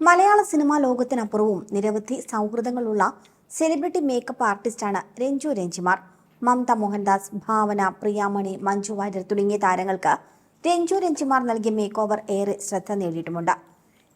മലയാള cinema ലോകത്തിനപ്പുറവും നിരവധി സൗഹൃദങ്ങളുള്ള celebrity makeup ആർട്ടിസ്റ്റാണ് രഞ്ജു രഞ്ജിമാർ. മമത മോഹൻദാസ് ഭാവന പ്രിയാമണി മഞ്ജു വാര്യർ തുടങ്ങിയ താരങ്ങൾക്ക് രഞ്ജു രഞ്ജിമാർ നൽകിയ മേക്ക് ഓവർ ഏറെ ശ്രദ്ധ നേടിയിട്ടുമുണ്ട്.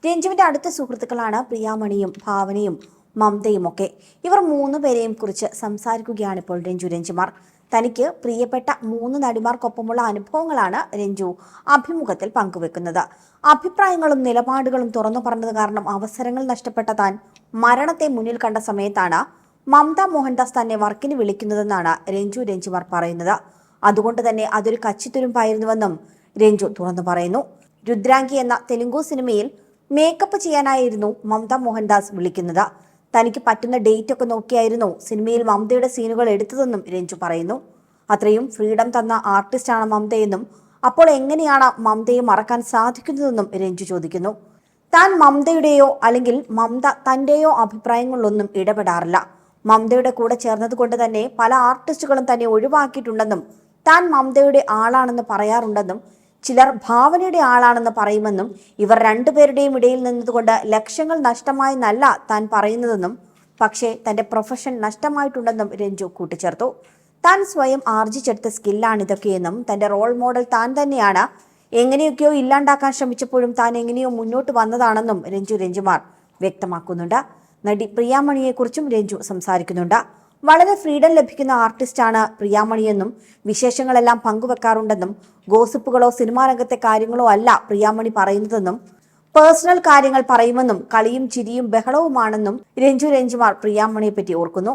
രഞ്ജുവിന്റെ അടുത്ത സുഹൃത്തുക്കളാണ് പ്രിയാമണിയും ഭാവനയും മമതയും ഒക്കെ. ഇവർ മൂന്ന് പേരെയും കുറിച്ച് സംസാരിക്കുകയാണ് ഇപ്പോൾ രഞ്ജു രഞ്ജിമാർ. തനിക്ക് പ്രിയപ്പെട്ട മൂന്ന് നടിമാർക്കൊപ്പമുള്ള അനുഭവങ്ങളാണ് രഞ്ജു അഭിമുഖത്തിൽ പങ്കുവെക്കുന്നത്. അഭിപ്രായങ്ങളും നിലപാടുകളും തുറന്നു പറഞ്ഞത് കാരണം അവസരങ്ങൾ നഷ്ടപ്പെട്ട താൻ മരണത്തെ മുന്നിൽ കണ്ട സമയത്താണ് മമത മോഹൻദാസ് തന്നെ വർക്കിന് വിളിക്കുന്നതെന്നാണ് രഞ്ജു രഞ്ജിമാർ പറയുന്നത്. അതുകൊണ്ട് തന്നെ അതൊരു കച്ചിത്തുരുമ്പായിരുന്നുവെന്നും രഞ്ജു തുറന്നു പറയുന്നു. രുദ്രാംഗി എന്ന തെലുങ്കു സിനിമയിൽ മേക്കപ്പ് ചെയ്യാനായിരുന്നു മമത മോഹൻദാസ് വിളിക്കുന്നത്. തനിക്ക് പറ്റുന്ന ഡേറ്റ് ഒക്കെ നോക്കിയായിരുന്നു സിനിമയിൽ മമതയുടെ സീനുകൾ എടുത്തതെന്നും രഞ്ജു പറയുന്നു. അത്രയും ഫ്രീഡം തന്ന ആർട്ടിസ്റ്റാണ് മമതയെന്നും അപ്പോൾ എങ്ങനെയാണ് മമതയെ മറക്കാൻ സാധിക്കുന്നതെന്നും രഞ്ജു ചോദിക്കുന്നു. താൻ മമതയുടെയോ അല്ലെങ്കിൽ മമത തന്റെയോ അഭിപ്രായങ്ങളിലൊന്നും ഇടപെടാറില്ല. മമതയുടെ കൂടെ ചേർന്നതുകൊണ്ട് തന്നെ പല ആർട്ടിസ്റ്റുകളും തന്നെ ഒഴിവാക്കിയിട്ടുണ്ടെന്നും താൻ മമതയുടെ ആളാണെന്ന് പറയാറുണ്ടെന്നും ചിലർ ഭാവനയുടെ ആളാണെന്ന് പറയുമെന്നും ഇവർ രണ്ടുപേരുടെയും ഇടയിൽ നിന്നതുകൊണ്ട് ലക്ഷങ്ങൾ നഷ്ടമായെന്നല്ല താൻ പറയുന്നതെന്നും പക്ഷേ തന്റെ പ്രൊഫഷൻ നഷ്ടമായിട്ടുണ്ടെന്നും രഞ്ജു കൂട്ടിച്ചേർത്തു. താൻ സ്വയം ആർജിച്ചെടുത്ത സ്കില്ലാണിതൊക്കെയെന്നും തന്റെ റോൾ മോഡൽ താൻ തന്നെയാണ്. എങ്ങനെയൊക്കെയോ ഇല്ലാണ്ടാക്കാൻ ശ്രമിച്ചപ്പോഴും താൻ എങ്ങനെയോ മുന്നോട്ട് വന്നതാണെന്നും രഞ്ജു രഞ്ജുമാർ വ്യക്തമാക്കുന്നുണ്ട്. നടി പ്രിയാമണിയെക്കുറിച്ചും രഞ്ജു സംസാരിക്കുന്നുണ്ട്. വളരെ ഫ്രീഡം ലഭിക്കുന്ന ആർട്ടിസ്റ്റാണ് പ്രിയാമണിയെന്നും വിശേഷങ്ങളെല്ലാം പങ്കുവെക്കാറുണ്ടെന്നും ഗോസിപ്പുകളോ സിനിമാ രംഗത്തെ കാര്യങ്ങളോ അല്ല പ്രിയാമണി പറയുന്നതെന്നും പേഴ്സണൽ കാര്യങ്ങൾ പറയുമെന്നും കളിയും ചിരിയും ബഹളവുമാണെന്നും രഞ്ജു രഞ്ജുമാർ പ്രിയാമണിയെ പറ്റി ഓർക്കുന്നു.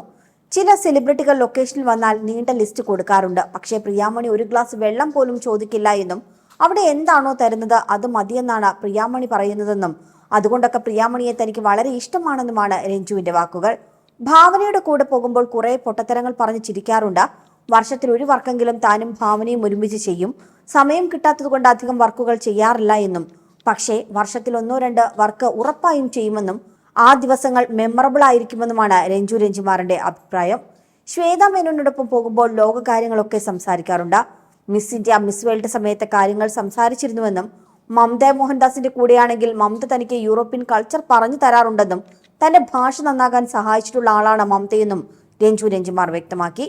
ചില സെലിബ്രിറ്റികൾ ലൊക്കേഷനിൽ വന്നാൽ നീണ്ട ലിസ്റ്റ് കൊടുക്കാറുണ്ട്. പക്ഷേ പ്രിയാമണി ഒരു ഗ്ലാസ് വെള്ളം പോലും ചോദിക്കില്ല എന്നും അവിടെ എന്താണോ തരുന്നത് അത് മതിയെന്നാണ് പ്രിയാമണി പറയുന്നതെന്നും അതുകൊണ്ടൊക്കെ പ്രിയാമണിയെ തനിക്ക് വളരെ ഇഷ്ടമാണെന്നുമാണ് രഞ്ജുവിന്റെ വാക്കുകൾ. ഭാവനയുടെ കൂടെ പോകുമ്പോൾ കുറെ പൊട്ടത്തരങ്ങൾ പറഞ്ഞ് ചിരിക്കാറുണ്ട്. വർഷത്തിൽ ഒരു വർക്കെങ്കിലും താനും ഭാവനയും ഒരുമിച്ച് ചെയ്യും. സമയം കിട്ടാത്തതുകൊണ്ട് അധികം വർക്കുകൾ ചെയ്യാറില്ല എന്നും. പക്ഷേ വർഷത്തിൽ ഒന്നോ രണ്ട് വർക്ക് ഉറപ്പായും ചെയ്യുമെന്നും ആ ദിവസങ്ങൾ മെമ്മറബിൾ ആയിരിക്കുമെന്നുമാണ് രഞ്ജു രഞ്ജിമാറിന്റെ അഭിപ്രായം. ശ്വേത മേനോനോടൊപ്പം പോകുമ്പോൾ ലോകകാര്യങ്ങളൊക്കെ സംസാരിക്കാറുണ്ട്. മിസ് ഇന്ത്യ മിസ് വേൾഡ് സമയത്തെ കാര്യങ്ങൾ സംസാരിച്ചിരുന്നുവെന്നും മമത മോഹൻദാസിന്റെ കൂടെയാണെങ്കിൽ മമത തനിക്ക് യൂറോപ്യൻ കൾച്ചർ പറഞ്ഞു തരാറുണ്ടെന്നും തന്റെ ഭാഷ നന്നാകാൻ സഹായിച്ചിട്ടുള്ള ആളാണ് മമതയെന്നും രഞ്ജു രഞ്ജിമാർ വ്യക്തമാക്കി.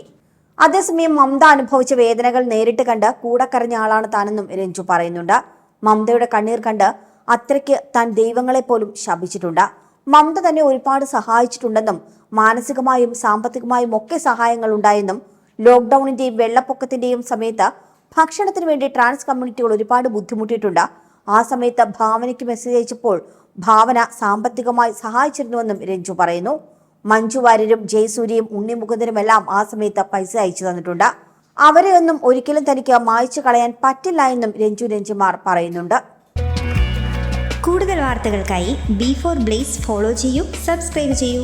അതേസമയം മമത അനുഭവിച്ച വേദനകൾ നേരിട്ട് കണ്ട് കൂടെ കരഞ്ഞ ആളാണ് താനെന്നും രഞ്ജു പറയുന്നുണ്ട്. മമതയുടെ കണ്ണീർ കണ്ട് അത്രയ്ക്ക് താൻ ദൈവങ്ങളെ പോലും ശപിച്ചിട്ടുണ്ട്. മമത തന്നെ ഒരുപാട് സഹായിച്ചിട്ടുണ്ടെന്നും മാനസികമായും സാമ്പത്തികമായും ഒക്കെ സഹായങ്ങൾ ഉണ്ടായെന്നും ലോക്ക്ഡൌണിന്റെയും വെള്ളപ്പൊക്കത്തിന്റെയും സമയത്ത് ഭക്ഷണത്തിന് വേണ്ടി ട്രാൻസ് കമ്മ്യൂണിറ്റികൾ ഒരുപാട് ബുദ്ധിമുട്ടിയിട്ടുണ്ട്. ആ സമയത്ത് ഭാവനയ്ക്ക് മെസ്സേജ് അയച്ചപ്പോൾ ഭാവന സാമ്പത്തികമായി സഹായിച്ചിരുന്നുവെന്നും രഞ്ജു പറയുന്നു. മഞ്ജു വാര്യരും ജയസൂര്യയും ഉണ്ണി മുകുന്ദനുമെല്ലാം ആ സമയത്ത് പൈസ അയച്ചു തന്നിട്ടുണ്ട്. അവരെ ഒന്നും ഒരിക്കലും തനിക്ക് മായ്ച്ചു കളയാൻ പറ്റില്ല എന്നും രഞ്ജു രഞ്ജിമാർ പറയുന്നുണ്ട്. കൂടുതൽ വാർത്തകൾക്കായി ബി ഫോർ ബ്ലേസ് ഫോളോ ചെയ്യൂ സബ്സ്ക്രൈബ് ചെയ്യൂ.